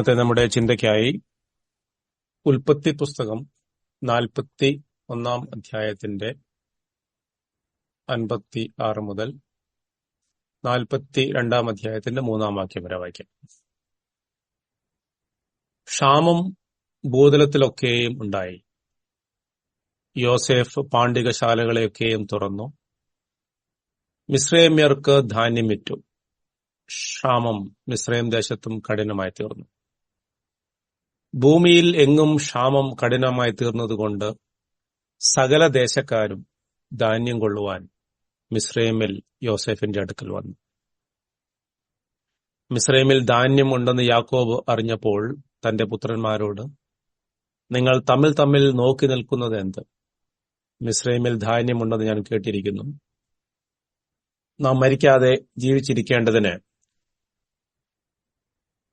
ഇന്നത്തെ നമ്മുടെ ചിന്തയ്ക്കായി ഉൽപ്പത്തി പുസ്തകം നാൽപ്പത്തി ഒന്നാം അധ്യായത്തിന്റെ അൻപത്തി ആറ് മുതൽ നാൽപ്പത്തി രണ്ടാം അധ്യായത്തിന്റെ മൂന്നാം വാക്യം വരെ വായിക്കാം. ക്ഷാമം ഭൂതലത്തിലൊക്കെയും ഉണ്ടായി. യോസേഫ് പാണ്ഡികശാലകളെയൊക്കെയും തുറന്നു. മിശ്രേമ്യർക്ക് ധാന്യം വിറ്റു ക്ഷാമം മിശ്രയം ദേശത്തും കഠിനമായി തീർന്നു. ഭൂമിയിൽ എങ്ങും ക്ഷാമം കഠിനമായി തീർന്നതുകൊണ്ട് സകല ദേശക്കാരും ധാന്യം കൊള്ളുവാൻ മിസ്രൈമിൽ യോസെഫിന്റെ അടുക്കൽ വന്നു. മിസ്രൈമിൽ ധാന്യം ഉണ്ടെന്ന് യാക്കോബ് അറിഞ്ഞപ്പോൾ തന്റെ പുത്രന്മാരോട് നിങ്ങൾ തമ്മിൽ തമ്മിൽ നോക്കി നിൽക്കുന്നത് എന്ത്? മിസ്രൈമിൽ ധാന്യമുണ്ടെന്ന് ഞാൻ കേട്ടിരിക്കുന്നു. നാം മരിക്കാതെ ജീവിച്ചിരിക്കേണ്ടതിന്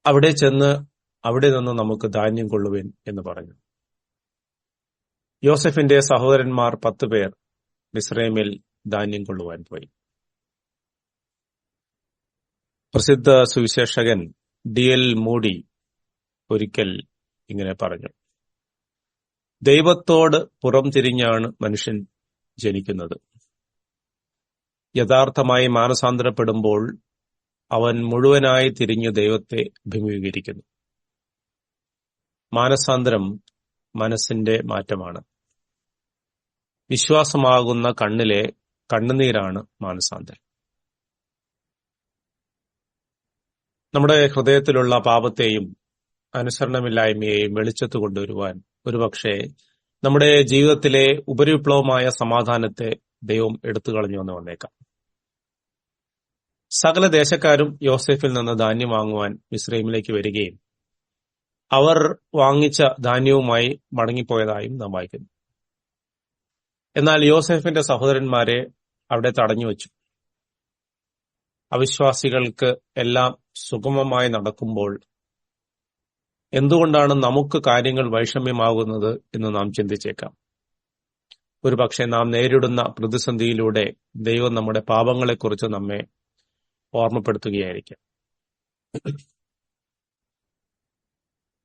അവിടെ ചെന്ന് അവിടെ നിന്ന് നമുക്ക് ധാന്യം കൊള്ളുവിൻ എന്ന് പറഞ്ഞു. യോസഫിന്റെ സഹോദരന്മാർ പത്ത് പേർ മിസ്രൈമിൽ ധാന്യം കൊള്ളുവാൻ പോയി. പ്രസിദ്ധ സുവിശേഷകൻ ഡി എൽ മൂടി ഒരിക്കൽ ഇങ്ങനെ പറഞ്ഞു. ദൈവത്തോട് പുറം തിരിഞ്ഞാണ് മനുഷ്യൻ ജനിക്കുന്നത്. യഥാർത്ഥമായി മാനസാന്തരപ്പെടുമ്പോൾ അവൻ മുഴുവനായി തിരിഞ്ഞു ദൈവത്തെ അഭിമുഖീകരിക്കുന്നു. മാനസാന്തരം മനസ്സിന്റെ മാറ്റമാണ്. വിശ്വാസമാകുന്ന കണ്ണിലെ കണ്ണുനീരാണ് മാനസാന്തരം. നമ്മുടെ ഹൃദയത്തിലുള്ള പാപത്തെയും അനുസരണമില്ലായ്മയെയും വെളിച്ചത്ത് കൊണ്ടുവരുവാൻ ഒരുപക്ഷെ നമ്മുടെ ജീവിതത്തിലെ ഉപരിവിപ്ലവമായ സമാധാനത്തെ ദൈവം എടുത്തു കളഞ്ഞു എന്ന് വന്നേക്കാം. സകല ദേശക്കാരും യോസെഫിൽ നിന്ന് ധാന്യം വാങ്ങുവാൻ മിസ്രൈമിലേക്ക് വരികയും അവർ വാങ്ങിച്ച ധാന്യവുമായി മടങ്ങിപ്പോയതായും നാം വായിക്കുന്നു. എന്നാൽ യോസെഫിന്റെ സഹോദരന്മാരെ അവിടെ തടഞ്ഞു വച്ചു അവിശ്വാസികൾക്ക് എല്ലാം സുഗമമായി നടക്കുമ്പോൾ എന്തുകൊണ്ടാണ് നമുക്ക് കാര്യങ്ങൾ വൈഷമ്യമാകുന്നത് എന്ന് നാം ചിന്തിച്ചേക്കാം. ഒരുപക്ഷെ നാം നേരിടുന്ന പ്രതിസന്ധിയിലൂടെ ദൈവം നമ്മുടെ പാപങ്ങളെക്കുറിച്ച് നമ്മെ ഓർമ്മപ്പെടുത്തുകയായിരിക്കാം.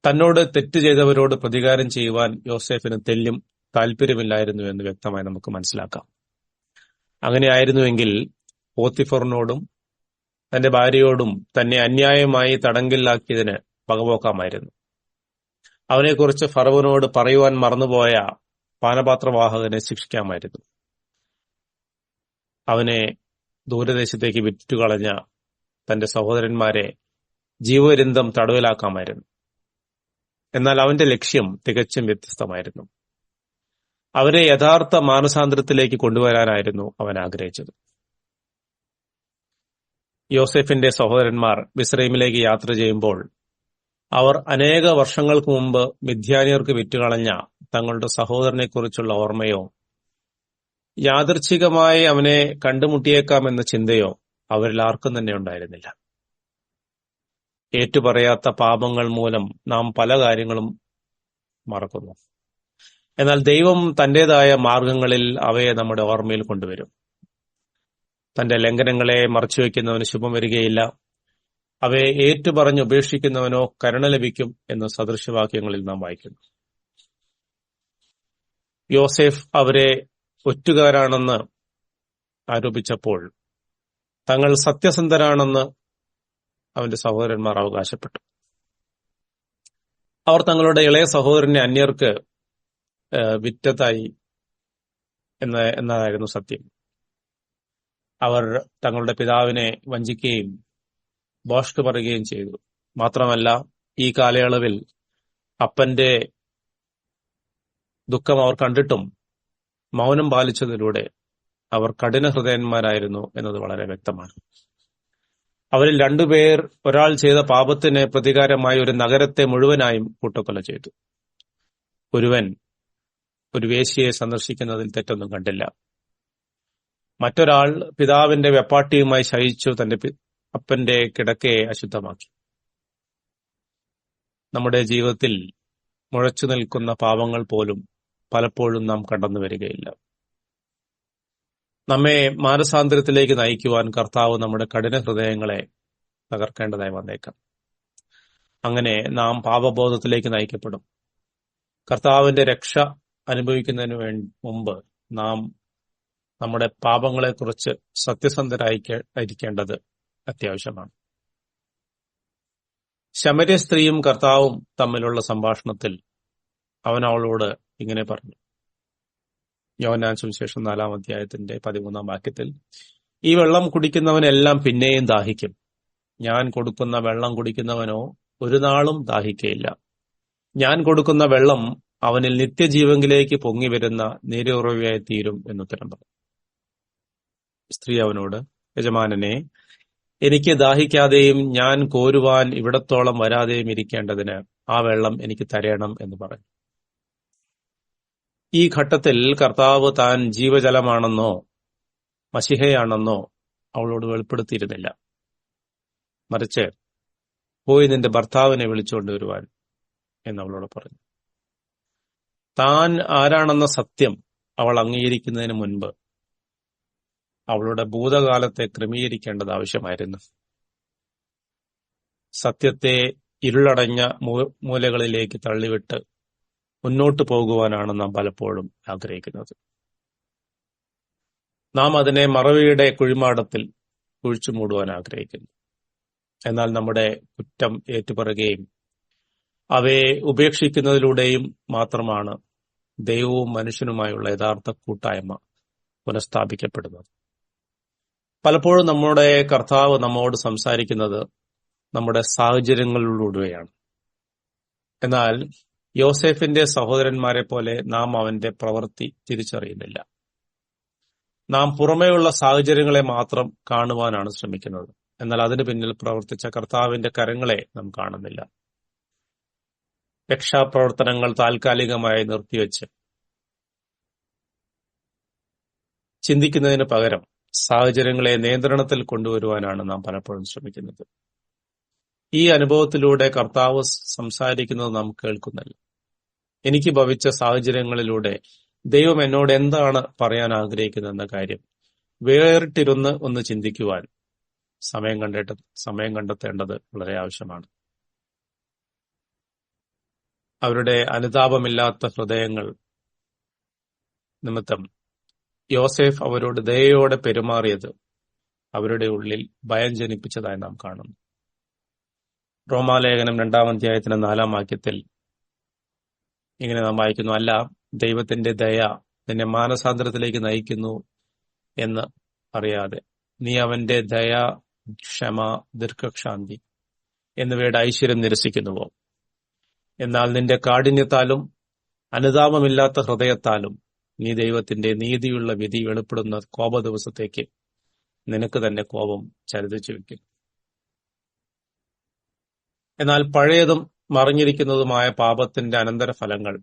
തന്നോട് തെറ്റ് ചെയ്തവരോട് പ്രതികാരം ചെയ്യുവാൻ യോസെഫിന് തെല്ലും താല്പര്യമില്ലായിരുന്നു എന്ന് വ്യക്തമായി നമുക്ക് മനസ്സിലാക്കാം. അങ്ങനെയായിരുന്നുവെങ്കിൽ പോത്തിഫറിനോടും തന്റെ ഭാര്യയോടും തന്നെ അന്യായമായി തടങ്കലിലാക്കിയതിന് പകപോക്കാമായിരുന്നു അവനെക്കുറിച്ച് ഫറവനോട് പറയുവാൻ മറന്നുപോയ പാനപാത്രവാഹകനെ ശിക്ഷിക്കാമായിരുന്നു. അവനെ ദൂരദേശത്തേക്ക് വിറ്റുകളഞ്ഞ തന്റെ സഹോദരന്മാരെ ജീവപര്യന്തം തടവിലാക്കാമായിരുന്നു. എന്നാൽ അവന്റെ ലക്ഷ്യം തികച്ചും വ്യത്യസ്തമായിരുന്നു. അവരെ യഥാർത്ഥ മാനസാന്തരത്തിലേക്ക് കൊണ്ടുവരാനായിരുന്നു അവൻ ആഗ്രഹിച്ചത്. യോസെഫിന്റെ സഹോദരന്മാർ മിസ്രൈമിലേക്ക് യാത്ര ചെയ്യുമ്പോൾ അവർ അനേക വർഷങ്ങൾക്ക് മുമ്പ് മിഥ്യാനിയർക്ക് വിറ്റുകളഞ്ഞ തങ്ങളുടെ സഹോദരനെക്കുറിച്ചുള്ള ഓർമ്മയോ യാദർച്ഛികമായി അവനെ കണ്ടുമുട്ടിയേക്കാമെന്ന ചിന്തയോ അവരിൽ ആർക്കും തന്നെ ഉണ്ടായിരുന്നില്ല. ഏറ്റുപറയാത്ത പാപങ്ങൾ മൂലം നാം പല കാര്യങ്ങളും മറക്കുന്നു. എന്നാൽ ദൈവം തന്റെതായ മാർഗങ്ങളിൽ അവയെ നമ്മുടെ ഓർമ്മയിൽ കൊണ്ടുവരും. തന്റെ ലംഘനങ്ങളെ മറച്ചു മറച്ചുവെക്കുന്നവന് ശുഭം വരികയില്ല. അവയെ ഏറ്റുപറഞ്ഞ് ഉപേക്ഷിക്കുന്നവനോ കരുണ ലഭിക്കും എന്ന് സദൃശവാക്യങ്ങളിൽ നാം വായിക്കുന്നു. യോസെഫ് അവരെ ഒറ്റുകാരാണെന്ന് ആരോപിച്ചപ്പോൾ തങ്ങൾ സത്യസന്ധരാണെന്ന് അവന്റെ സഹോദരന്മാർ അവകാശപ്പെട്ടു. അവർ തങ്ങളുടെ ഇളയ സഹോദരനെ അന്യർക്ക് വിറ്റത്തായി എന്ന എന്നതായിരുന്നു സത്യം. അവർ തങ്ങളുടെ പിതാവിനെ വഞ്ചിക്കുകയും ബോഷ്ക്ക് പറയുകയും ചെയ്തു. മാത്രമല്ല ഈ കാലയളവിൽ അപ്പന്റെ ദുഃഖം അവർ കണ്ടിട്ടും മൗനം പാലിച്ചതിലൂടെ അവർ കഠിന ഹൃദയന്മാരായിരുന്നു എന്നത് വളരെ വ്യക്തമാണ്. അവരിൽ രണ്ടുപേർ ഒരാൾ ചെയ്ത പാപത്തിന് പ്രതികാരമായി ഒരു നഗരത്തെ മുഴുവനായും കൂട്ടക്കൊല ചെയ്തു. ഒരുവൻ ഒരു വേശ്യയെ സന്ദർശിക്കുന്നതിൽ തെറ്റൊന്നും കണ്ടില്ല. മറ്റൊരാൾ പിതാവിന്റെ വെപ്പാട്ടിയുമായി ശയിച്ചു തന്റെ അപ്പന്റെ കിടക്കയെ അശുദ്ധമാക്കി. നമ്മുടെ ജീവിതത്തിൽ മുഴച്ചു നിൽക്കുന്ന പാവങ്ങൾ പോലും പലപ്പോഴും നാം കടന്നു വരികയില്ല നമ്മെ മാനസാന്തരത്തിലേക്ക് നയിക്കുവാൻ കർത്താവ് നമ്മുടെ കഠിന ഹൃദയങ്ങളെ തകർക്കേണ്ടതായി വന്നേക്കാം. അങ്ങനെ നാം പാപബോധത്തിലേക്ക് നയിക്കപ്പെടും. കർത്താവിന്റെ രക്ഷ അനുഭവിക്കുന്നതിന് വേണ്ടി മുമ്പ് നാം നമ്മുടെ പാപങ്ങളെക്കുറിച്ച് സത്യസന്ധരായിരിക്കേണ്ടത് അത്യാവശ്യമാണ്. ശമര്യ സ്ത്രീയും കർത്താവും തമ്മിലുള്ള സംഭാഷണത്തിൽ അവൻ അവളോട് ഇങ്ങനെ പറഞ്ഞു. യോനാൻ സുവിശേഷം നാലാം അധ്യായത്തിന്റെ പതിമൂന്നാം വാക്യത്തിൽ ഈ വെള്ളം കുടിക്കുന്നവനെല്ലാം പിന്നെയും ദാഹിക്കും. ഞാൻ കൊടുക്കുന്ന വെള്ളം കുടിക്കുന്നവനോ ഒരു നാളും ദാഹിക്കയില്ല. ഞാൻ കൊടുക്കുന്ന വെള്ളം അവനിൽ നിത്യജീവങ്കിലേക്ക് പൊങ്ങി വരുന്ന നീരുറവയായി തീരും എന്നുത്തരം പറഞ്ഞു. സ്ത്രീ അവനോട് യജമാനനെ എനിക്ക് ദാഹിക്കാതെയും ഞാൻ കോരുവാൻ ഇവിടത്തോളം വരാതെയും ഇരിക്കേണ്ടതിന് ആ വെള്ളം എനിക്ക് തരണം എന്ന് പറഞ്ഞു. ഈ ഘട്ടത്തിൽ കർത്താവ് താൻ ജീവജലമാണെന്നോ മഷിഹയാണെന്നോ അവളോട് വെളിപ്പെടുത്തിയിരുന്നില്ല. മറിച്ച് പോയി നിന്റെ ഭർത്താവിനെ വിളിച്ചുകൊണ്ട് വരുവാൻ എന്ന് അവളോട് പറഞ്ഞു. താൻ ആരാണെന്ന സത്യം അവൾ അംഗീകരിക്കുന്നതിന് മുൻപ് അവളുടെ ഭൂതകാലത്തെ ക്രമീകരിക്കേണ്ടത് ആവശ്യമായിരുന്നു. സത്യത്തെ ഇരുളടഞ്ഞ മൂലകളിലേക്ക് തള്ളിവിട്ട് മുന്നോട്ട് പോകുവാനാണ് നാം പലപ്പോഴും ആഗ്രഹിക്കുന്നത്. നാം അതിനെ മറവിയുടെ കുഴിമാടത്തിൽ കുഴിച്ചു മൂടുവാൻ ആഗ്രഹിക്കുന്നു. എന്നാൽ നമ്മുടെ കുറ്റം ഏറ്റുപറയുകയും അവയെ ഉപേക്ഷിക്കുന്നതിലൂടെയും മാത്രമാണ് ദൈവവും മനുഷ്യനുമായുള്ള യഥാർത്ഥ കൂട്ടായ്മ പുനഃസ്ഥാപിക്കപ്പെടുന്നത്. പലപ്പോഴും നമ്മുടെ കർത്താവ് നമ്മോട് സംസാരിക്കുന്നത് നമ്മുടെ സാഹചര്യങ്ങളിലൂടെയാണ്. എന്നാൽ യോസെഫിന്റെ സഹോദരന്മാരെ പോലെ നാം അവന്റെ പ്രവൃത്തി തിരിച്ചറിയുന്നില്ല. നാം പുറമേയുള്ള സാഹചര്യങ്ങളെ മാത്രം കാണുവാനാണ് ശ്രമിക്കുന്നത്. എന്നാൽ അതിന് പിന്നിൽ പ്രവർത്തിച്ച കർത്താവിന്റെ കരങ്ങളെ നാം കാണുന്നില്ല. രക്ഷാപ്രവർത്തനങ്ങൾ താൽക്കാലികമായി നിർത്തിവെച്ച് ചിന്തിക്കുന്നതിന് പകരം സാഹചര്യങ്ങളെ നിയന്ത്രണത്തിൽ കൊണ്ടുവരുവാനാണ് നാം പലപ്പോഴും ശ്രമിക്കുന്നത്. ഈ അനുഭവത്തിലൂടെ കർത്താവ് സംസാരിക്കുന്നത് നാം കേൾക്കുന്നില്ല. എനിക്ക് ഭവിച്ച സാഹചര്യങ്ങളിലൂടെ ദൈവം എന്നോട് എന്താണ് പറയാൻ ആഗ്രഹിക്കുന്നതെന്ന കാര്യം വേറിട്ടിരുന്ന് ഒന്ന് ചിന്തിക്കുവാൻ സമയം കണ്ടിട്ട് സമയം കണ്ടെത്തേണ്ടത് വളരെ ആവശ്യമാണ്. അവരുടെ അനുതാപമില്ലാത്ത ഹൃദയങ്ങൾ നിമിത്തം യോസേഫ് അവരോട് ദയയോടെ പെരുമാറിയത് അവരുടെ ഉള്ളിൽ ഭയം ജനിപ്പിച്ചതായി നാം കാണുന്നു. റോമാലേഖനം രണ്ടാം അധ്യായത്തിന്റെ നാലാം വാക്യത്തിൽ ഇങ്ങനെ നാം വായിക്കുന്നു അല്ല ദൈവത്തിന്റെ ദയ നിന്നെ മാനസാന്തരത്തിലേക്ക് നയിക്കുന്നു എന്ന് അറിയാതെ. നീ അവന്റെ ദയ ക്ഷമ ദീർഘക്ഷാന്തി എന്നിവയുടെ ഐശ്വര്യം നിരസിക്കുന്നുവോ? എന്നാൽ നിന്റെ കാഠിന്യത്താലും അനുതാപമില്ലാത്ത ഹൃദയത്താലും നീ ദൈവത്തിന്റെ നീതിയുള്ള വിധി വെളിപ്പെടുന്ന കോപ ദിവസത്തേക്ക് നിനക്ക് തന്നെ കോപം ചരിതച്ചു വെക്കും എന്നാൽ പഴയതും മറിഞ്ഞിരിക്കുന്നതുമായ പാപത്തിന്റെ അനന്തരഫലങ്ങൾ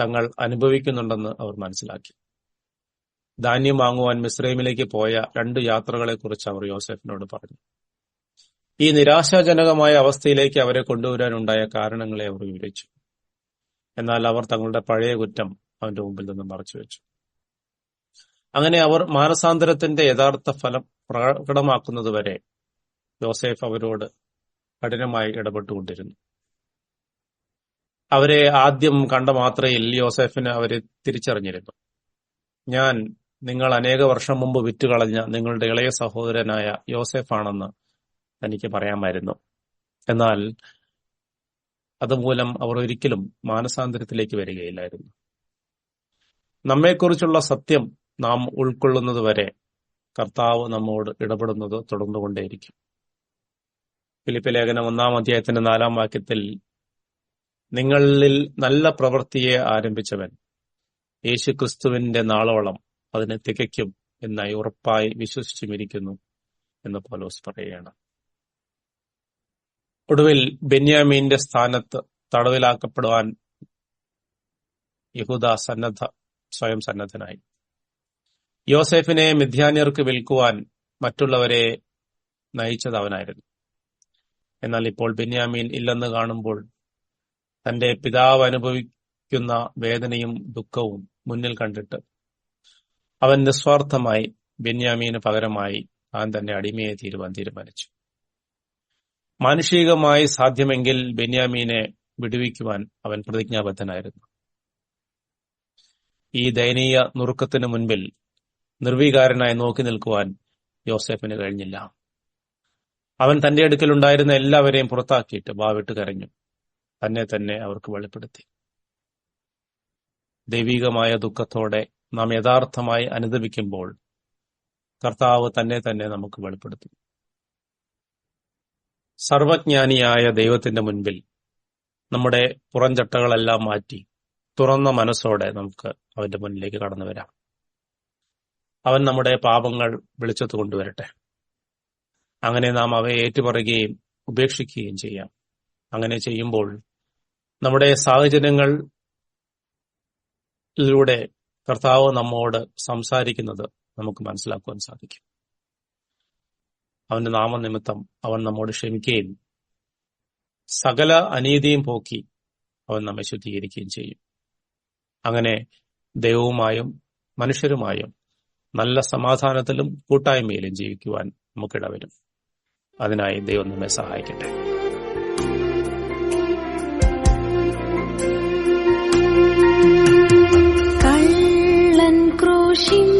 തങ്ങൾ അനുഭവിക്കുന്നുണ്ടെന്ന് അവർ മനസ്സിലാക്കി. ധാന്യം വാങ്ങുവാൻ മിസ്രൈമിലേക്ക് പോയ രണ്ട് യാത്രകളെക്കുറിച്ച് അവർ യോസെഫിനോട് പറഞ്ഞു. ഈ നിരാശാജനകമായ അവസ്ഥയിലേക്ക് അവരെ കൊണ്ടുവരാനുണ്ടായ കാരണങ്ങളെ അവർ വിവരിച്ചു. എന്നാൽ അവർ തങ്ങളുടെ പഴയ കുറ്റം അവന്റെ മുമ്പിൽ നിന്ന് മറച്ചു വെച്ചു അങ്ങനെ അവർ മാനസാന്തരത്തിന്റെ യഥാർത്ഥ ഫലം പ്രകടമാക്കുന്നതുവരെ യോസേഫ് അവരോട് കഠിനമായി ഇടപെട്ടുകൊണ്ടിരുന്നു. അവരെ ആദ്യം കണ്ട മാത്രയിൽ ജോസഫിന് അവരെ തിരിച്ചറിഞ്ഞിരുന്നു. ഞാൻ നിങ്ങൾ അനേക വർഷം മുമ്പ് വിറ്റുകളഞ്ഞ നിങ്ങളുടെ ഇളയ സഹോദരനായ യോസെഫാണെന്ന് തനിക്ക് പറയാമായിരുന്നു. എന്നാൽ അതുമൂലം അവർ ഒരിക്കലും മാനസാന്തരത്തിലേക്ക് വരികയില്ലായിരുന്നു. നമ്മെക്കുറിച്ചുള്ള സത്യം നാം ഉൾക്കൊള്ളുന്നത് വരെ കർത്താവ് നമ്മോട് ഇടപെടുന്നത് തുടർന്നുകൊണ്ടേയിരിക്കും. ഫിലിപ്പ് ലേഖനം ഒന്നാം അധ്യായത്തിന്റെ നാലാം വാക്യത്തിൽ നിങ്ങളിൽ നല്ല പ്രവൃത്തിയെ ആരംഭിച്ചവൻ യേശു ക്രിസ്തുവിന്റെ നാളോളം അതിനെ തികയ്ക്കും എന്നായി ഉറപ്പായി വിശ്വസിച്ചുമിരിക്കുന്നു എന്ന് പോലോസ് പറയുകയാണ്. ഒടുവിൽ ബെന്യാമീന്റെ സ്ഥാനത്ത് തടവിലാക്കപ്പെടുവാൻ യഹൂദ സന്നദ്ധ സ്വയം സന്നദ്ധനായി. യോസെഫിനെ മിഥ്യാന്യർക്ക് വിൽക്കുവാൻ മറ്റുള്ളവരെ നയിച്ചത് അവനായിരുന്നു എന്നാൽ ഇപ്പോൾ ബെന്യാമീൻ ഇല്ലെന്ന് കാണുമ്പോൾ തന്റെ പിതാവ് അനുഭവിക്കുന്ന വേദനയും ദുഃഖവും മുന്നിൽ കണ്ടിട്ട് അവൻ നിസ്വാർത്ഥമായി ബെന്യാമീന് പകരമായി താൻ തന്റെ അടിമയെ തീരുവാൻ തീരുമാനിച്ചു. മാനുഷികമായി സാധ്യമെങ്കിൽ ബെന്യാമീനെ വിടുവിക്കുവാൻ അവൻ പ്രതിജ്ഞാബദ്ധനായിരുന്നു. ഈ ദയനീയ നുറുക്കത്തിന് മുൻപിൽ നിർവീകാരനായി നോക്കി നിൽക്കുവാൻ യോസെഫിന് കഴിഞ്ഞില്ല. അവൻ തന്റെ അടുക്കലുണ്ടായിരുന്ന എല്ലാവരെയും പുറത്താക്കിയിട്ട് വാവിട്ട് കരഞ്ഞു. തന്നെ തന്നെ അവർക്ക് വെളിപ്പെടുത്തി. ദൈവികമായ ദുഃഖത്തോടെ നാം യഥാർത്ഥമായി അനുദപിക്കുമ്പോൾ കർത്താവ് തന്നെ തന്നെ നമുക്ക് വെളിപ്പെടുത്തും. സർവജ്ഞാനിയായ ദൈവത്തിന്റെ മുൻപിൽ നമ്മുടെ പുറംചട്ടകളെല്ലാം മാറ്റി തുറന്ന മനസ്സോടെ നമുക്ക് അവന്റെ മുന്നിലേക്ക് കടന്നു വരാം. അവൻ നമ്മുടെ പാപങ്ങൾ വെളിച്ചത്ത് കൊണ്ടുവരട്ടെ. അങ്ങനെ നാം അവയെ ഏറ്റുപറയുകയും ഉപേക്ഷിക്കുകയും ചെയ്യാം. അങ്ങനെ ചെയ്യുമ്പോൾ നമ്മുടെ സാഹചര്യങ്ങൾ ഇതിലൂടെ കർത്താവ് നമ്മോട് സംസാരിക്കുന്നത് നമുക്ക് മനസ്സിലാക്കുവാൻ സാധിക്കും. അവന്റെ നാമനിമിത്തം അവൻ നമ്മോട് ക്ഷമിക്കുകയും സകല അനീതിയും പോക്കി അവൻ നമ്മെ ശുദ്ധീകരിക്കുകയും ചെയ്യും. അങ്ങനെ ദൈവവുമായും മനുഷ്യരുമായും നല്ല സമാധാനത്തിലും കൂട്ടായ്മയിലും ജീവിക്കുവാൻ നമുക്കിടവരും. അതിനായി ദൈവം നമ്മെ സഹായിക്കട്ടെ. കള്ളൻ ക്രോഷിം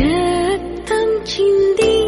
đẹp thắm chim đi.